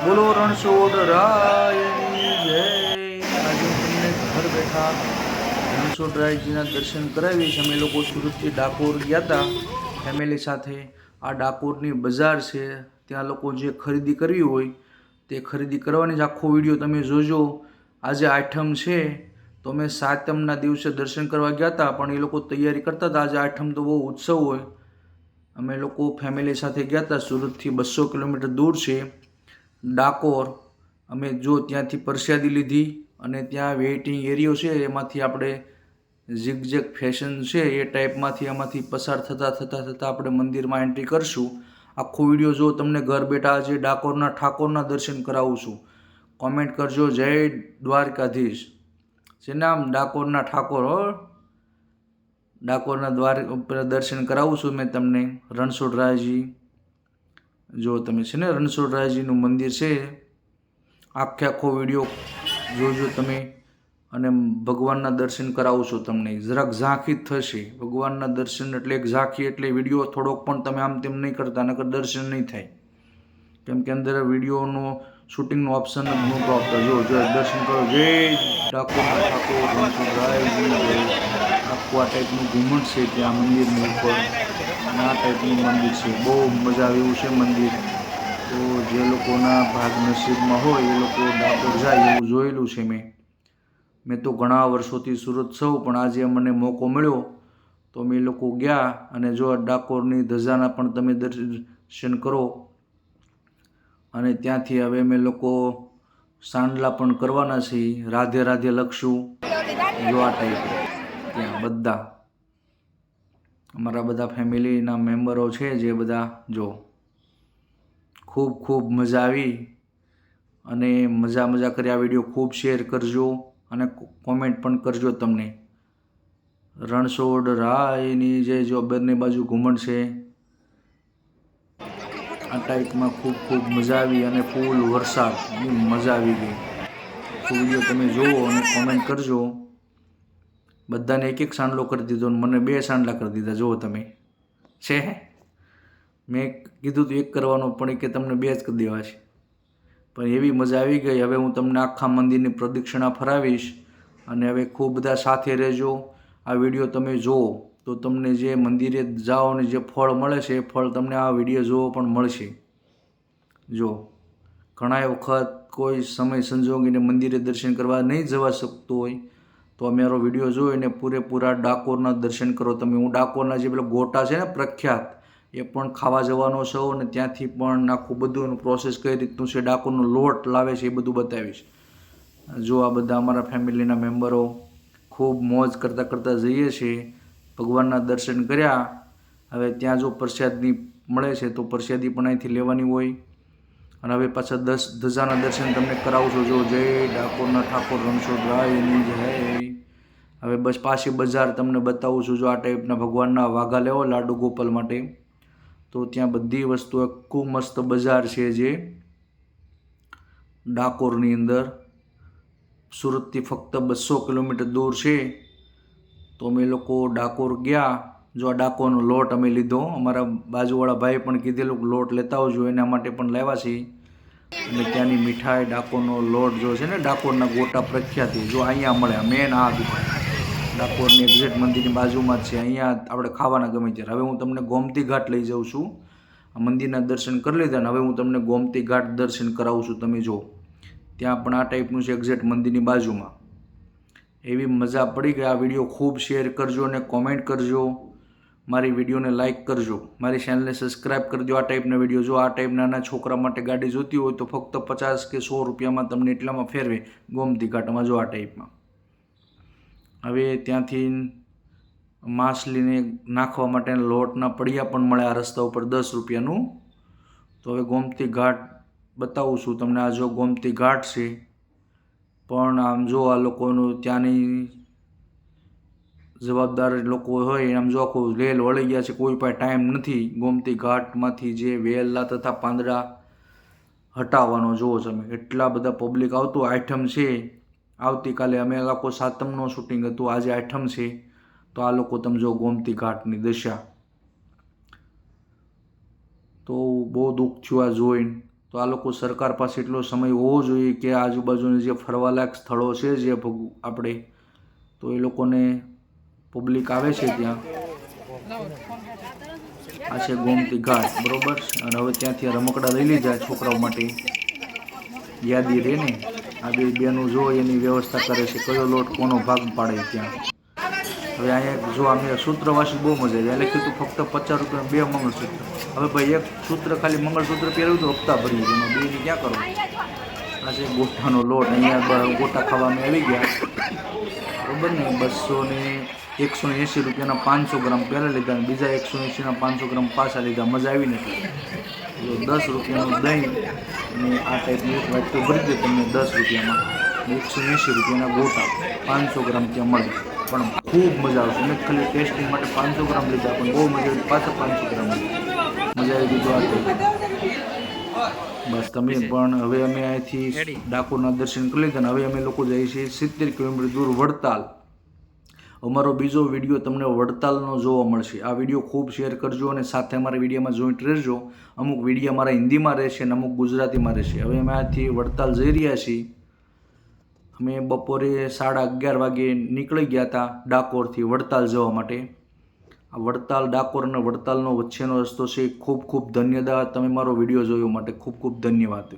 બોલો રણછોડ રાયની જય. આજે તમને ઘર બેઠા રણછોડ રાયજીના દર્શન કરાવીશ. અમે લોકો સુરતથી ડાકોર ગયા હતા ફેમિલી સાથે આ ડાકોરની બજાર છે. ત્યાં લોકો જે ખરીદી કરવી હોય તે ખરીદી કરવાની જ આખો વીડિયો તમે જોજો. આજે આઠમ છે. તો અમે સાતમના દિવસે દર્શન કરવા ગયા હતા પણ એ લોકો તૈયારી કરતા હતા આજે આઠમ તો બહુ ઉત્સવ હોય. અમે લોકો ફેમિલી સાથે ગયા હતા સુરતથી બસો કિલોમીટર દૂર છે. ડાકોર. અમે જો ત્યાંથી પ્રસાદી લીધી અને ત્યાં વેઇટિંગ એરિયો છે, એમાંથી આપણે ઝિગઝેગ ફેશન છે, એ ટાઈપમાંથી એમાંથી પસાર થતાં થતાં થતાં આપણે મંદિરમાં એન્ટ્રી કરશું. આખો વીડિયો જો તમને ઘર બેઠા આજે ડાકોરના ઠાકોરના દર્શન કરાવું છું. કોમેન્ટ કરજો. જય દ્વારકાધીશ. છે નામ ડાકોરના ઠાકોર હો, ડાકોરના દ્વાર દર્શન કરાવું છું. મેં તમને રણછોડરાયજી જો તમે છે ને રણછોડરાયજીનું મંદિર છે, આખે આખો વીડિયો જોજો તમે અને ભગવાનના દર્શન કરાવું છું તમને. જરાક ઝાંખી થશે. ભગવાનના દર્શન એટલે એક ઝાંખી એટલે વીડિયો થોડોક પણ તમે આમ તેમ નહીં કરતા, નકર દર્શન નહીં થાય. કેમ કે અંદર વિડીયોનો શૂટિંગનો ઓપ્શન જ નહોતો આપતા. જો જો, દર્શન કરો. જય ડાકોરના ઠાકોર રણછોડરાયજી આખું આ ટાઈપનું ઘુમટ છે ત્યાં મંદિરની ઉપર. આ ટાઈપનું મંદિર છે. બહુ મજા આવે એવું છે મંદિર. તો જે લોકોના ભાગ નસીબમાં હોય એ લોકો ડાકોર જાય એવું જોયેલું છે મેં. મેં તો ઘણા વર્ષોથી સુરત છું પણ આજે મને મોકો મળ્યો તો અમે લોકો ગયા અને જો ડાકોરની ધજાના પણ તમે દર્શન કરો. અને ત્યાંથી હવે અમે લોકો સાંડલા પણ કરવાના છીએ. રાધે રાધે લખશું. જો ટાઈપ ત્યાં બધા. અમારા બધા ફેમિલીના મેમ્બરો છે જે બધા જો ખૂબ ખૂબ મજા આવી અને મજા મજા કરી આ વીડિયો ખૂબ શેર કરજો અને કોમેન્ટ પણ કરજો તમને. રણછોડ રાયની જે જો બંને બાજુ ઘુમણ છે, આ ટાઈપમાં ખૂબ ખૂબ મજા આવી અને ફૂલ વરસાદ મજા આવી ગઈ. વીડિયો તમે જુઓ અને કોમેન્ટ કરજો. બધાને એક એક સાંડલો કરી દીધો અને મને બે સાંડલા કરી દીધા. જુઓ તમે. છે મેં કીધું હતું એક કરવાનું પણ એ કે તમને બે જ કરી દેવા છે. પણ એવી મજા આવી ગઈ. હવે હું તમને આખા મંદિરની પ્રદક્ષિણા ફરાવીશ અને હવે ખૂબ બધા સાથે રહેજો. આ વીડિયો તમે જુઓ તો તમને જે મંદિરે જાઓ ને જે ફળ મળે છે, એ ફળ તમને આ વીડિયો જોવો પણ મળશે. જો ઘણા વખત કોઈ સમય સંજોગીને મંદિરે દર્શન કરવા નહીં જવા શકતો હોય તો અમારો વીડિયો જોઈને પૂરેપૂરા ડાકોરના દર્શન કરો તમે. હું ડાકોરના જે પેલા ગોટા છે ને પ્રખ્યાત, એ પણ ખાવા જવાનો છો અને ત્યાંથી પણ આખું બધું એનું પ્રોસેસ કઈ રીતનું છે, ડાકોરનો લોટ લાવે છે એ બધું બતાવીશ. જો આ બધા અમારા ફેમિલીના મેમ્બરો ખૂબ મોજ કરતાં કરતાં જઈએ છીએ, ભગવાનના દર્શન કર્યા, હવે ત્યાં જો પ્રસાદની મળે છે તો પ્રસાદી પણ અહીંથી લેવાની હોય. અને હવે પાછા દસ ધજાના દર્શન તમને કરાવું છું. જો જય ડાકોરના ઠાકોર રણછોડરાયની જય. હવે બસ પાછી બજાર તમને બતાવું છું. જો આ ટાઈપના ભગવાનના વાઘા લેવો લાડુ ગોપાલ માટે, તો ત્યાં બધી વસ્તુ ખૂબ મસ્ત બજાર છે જે ડાકોરની અંદર. સુરતથી ફક્ત બસો કિલોમીટર દૂર છે. તો અમે લોકો ડાકોર ગયા. જો આ ડાકોનો લોટ અમે લીધો, અમારા બાજુવાળા ભાઈ પણ કીધેલું લોટ લેતા આવજો, એના માટે પણ લાવ્યા છીએ. અને ત્યાંની મીઠાઈ ડાકોરનો લોટ જો છે ને, ડાકોરના ગોટા પ્રખ્યાતિ જો અહીંયા મળે મેન આ દુકાન. ડાકોરની એક્ઝેક્ટ મંદિરની બાજુમાં જ છે. અહીંયા આપણે ખાવાના ગમે ત્યારે. હવે હું તમને ગોમતી ઘાટ લઈ જાઉં છું. આ મંદિરના દર્શન કરી લીધા ને, હવે હું તમને ગોમતી ઘાટ દર્શન કરાવું છું. તમે જો, ત્યાં પણ આ ટાઈપનું છે એક્ઝેક્ટ મંદિરની બાજુમાં. એવી મજા પડી ગઈ આ વીડિયો ખૂબ શેર કરજો અને કોમેન્ટ કરજો. મારી વિડીયોને લાઇક કરજો. મારી ચેનલને સબસ્ક્રાઇબ કરજો. આ ટાઈપના વીડિયો જો આ ટાઈપ નાના છોકરા માટે ગાડી જોતી હોય તો ફક્ત પચાસ કે સો રૂપિયામાં તમને એટલામાં ફેરવે ગોમતી ઘાટમાં જો આ ટાઈપમાં હવે ત્યાંથી માછલીને નાખવા માટેના લોટના પડિયા પણ મળે આ રસ્તા ઉપર દસ રૂપિયાનું. તો હવે ગોમતી ઘાટ બતાવું છું તમને. આ જો ગોમતી ઘાટ છે, પણ આમ જો આ લોકોનું ત્યાંની જવાબદાર લોકો હોય, એમ જો આખું રેલ વળી ગયા છે, કોઈ પાસે ટાઈમ નથી. ગોમતી ઘાટમાંથી જે વેલા તથા પાંદડા હટાવવાનો જુઓ તમે. એટલા બધા પબ્લિક આવતું આઈટમ છે. આવતીકાલે અમે લોકો સાતમનું શૂટિંગ હતું, આજે આઠમ છે. તો આ લોકો તમે જો ગોમતી ઘાટની દશા. તો બહુ દુઃખ થયું આ જોઈને. તો આ લોકો સરકાર પાસે એટલો સમય હોવો જોઈએ કે આજુબાજુના જે ફરવાલાયક સ્થળો છે, જે આપણે, તો એ લોકોને પબ્લિક આવે છે ત્યાં. આ છે ગોમતી ઘાટ બરોબર? અને હવે ત્યાંથી રમકડા લઈ લીધા છોકરાઓ માટે. યાદી રહે ને? આ બે બેનું જો એની વ્યવસ્થા કરે છે, કયો લોટ કોનો ભાગ પાડે ત્યાં. હવે અહીંયા જો અમે સૂત્રવાસી બહુ મજા આવી. લખ્યું હતું ફક્ત પચાસ રૂપિયા બે મંગળસૂત્ર. હવે ભાઈ એક સૂત્ર ખાલી મંગળસૂત્ર પહેર્યું તો હપ્તા ભરી એમાં બેની ક્યાં કરો આ છે ગોટાનો લોટ. અહીંયા ગોટા ખાવામાં આવી ગયા. બરોબર ને? બસો ને એકસો એંસી રૂપિયાના પાંચસો ગ્રામ પહેલાં લીધા અને બીજા એકસો એંસીના પાંચસો ગ્રામ પાછા લીધા. મજા આવી નથી. દસ રૂપિયાનું દહીં અને આ ટાઈપનું એક વાટકું ભરી દે તમને દસ રૂપિયામાં એકસો એંસી રૂપિયાના ગોટા પાંચસો ગ્રામ ત્યાં મળે. પણ ખૂબ મજા આવશે. મેં ખાલી ટેસ્ટિંગ માટે પાંચસો ગ્રામ લીધા પણ બહુ મજા આવી. પાછા પાંચસો ગ્રામ મજા આવી ગઈ આ બસ તમે પણ હવે અમે અહીંથી ડાકોરના દર્શન કરી લીધા અને હવે અમે લોકો જઈએ છીએ સિત્તેર કિલોમીટર દૂર વડતાલ. અમારો બીજો વીડિયો તમને વડતાલનો જોવા મળશે. આ વીડિયો ખૂબ શેર કરજો અને સાથે અમારા વિડીયોમાં જોઈન્ટ રહેજો. અમુક વીડિયો અમારા હિન્દીમાં રહેશે અને અમુક ગુજરાતીમાં રહેશે. હવે અમે આથી વડતાલ જઈ રહ્યા છીએ. અમે બપોરે સાડા અગિયાર વાગે નીકળી ગયા હતા ડાકોરથી વડતાલ જવા માટે. આ વડતાલ, ડાકોર અને વડતાલનો વચ્ચેનો રસ્તો છે. ખૂબ ખૂબ ધન્યવાદ તમે મારો વીડિયો જોયો માટે ખૂબ ખૂબ ધન્યવાદ.